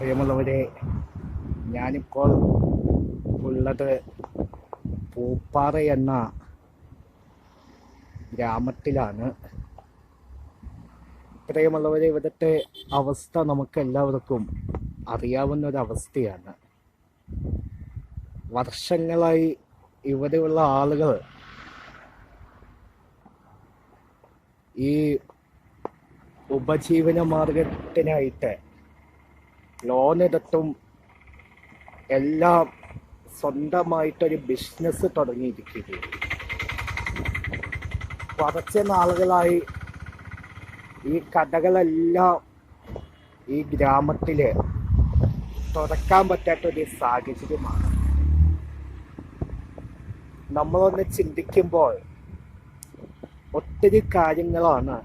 പ്രിയമുള്ളവരെ ഞാനിപ്പോൾ ഉള്ളത് പൂപ്പാറ എന്ന ഗ്രാമത്തിലാണ്. പ്രിയമുള്ളവരെ ഇവിടുത്തെ അവസ്ഥ നമുക്ക് എല്ലാവർക്കും അറിയാവുന്ന ഒരു അവസ്ഥയാണ് വർഷങ്ങളായി ഇവിടെയുള്ള ആളുകൾ ഈ ഉപജീവന മാർഗത്തിനായിട്ട് ലോൺ എടുത്തും എല്ലാം സ്വന്തമായിട്ടൊരു ബിസിനസ് തുടങ്ങിയിരിക്കുകയാണ്. കുറച്ച് നാളുകളായി ഈ കടകളെല്ലാം ഈ ഗ്രാമത്തിൽ തുറക്കാൻ പറ്റാത്തൊരു സാഹചര്യമാണ്. നമ്മളൊന്ന് ചിന്തിക്കുമ്പോൾ ഒത്തിരി കാര്യങ്ങളാണ്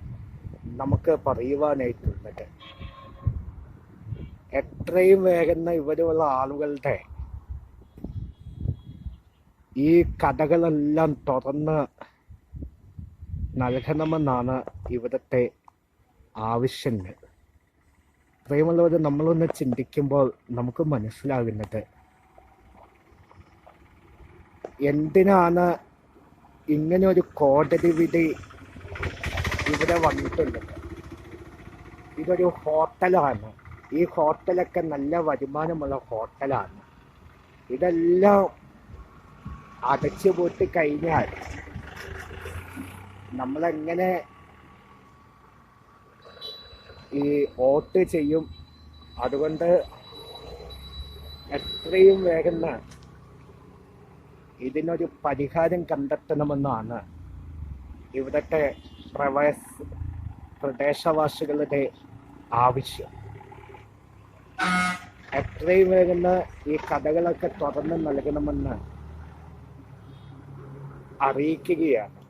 നമുക്ക് പറയുവാനായിട്ടുള്ളത് എത്രയും വേഗം ഇവരുള്ള ആളുകളുടെ ഈ കഥകളെല്ലാം തുറന്ന് നൽകണമെന്നാണ് ഇവിടുത്തെ ആവശ്യങ്ങൾ. പ്രിയമുള്ളവർ നമ്മളൊന്ന് ചിന്തിക്കുമ്പോൾ നമുക്ക് മനസ്സിലാകുന്നത് എന്തിനാണ് ഇങ്ങനെ ഒരു കോടതി വിധി ഇവിടെ വന്നിട്ടുള്ളത്? ഇതൊരു ഹോട്ടലാണ്. ഈ ഹോട്ടലൊക്കെ നല്ല വരുമാനമുള്ള ഹോട്ടലാണ്. ഇതെല്ലാം അടച്ചു പോയിട്ട് കഴിഞ്ഞാൽ നമ്മളെങ്ങനെ ഈ വോട്ട് ചെയ്യും? അതുകൊണ്ട് എത്രയും വേഗം ഇതിനൊരു പരിഹാരം കണ്ടെത്തണമെന്നാണ് ഇവിടുത്തെ പ്രവാസ പ്രദേശവാസികളുടെ ആവശ്യം. എത്രയും വേഗം ഈ കഥകളൊക്കെ തുറന്ന് നൽകണമെന്ന് അറിയിക്കുകയാണ്.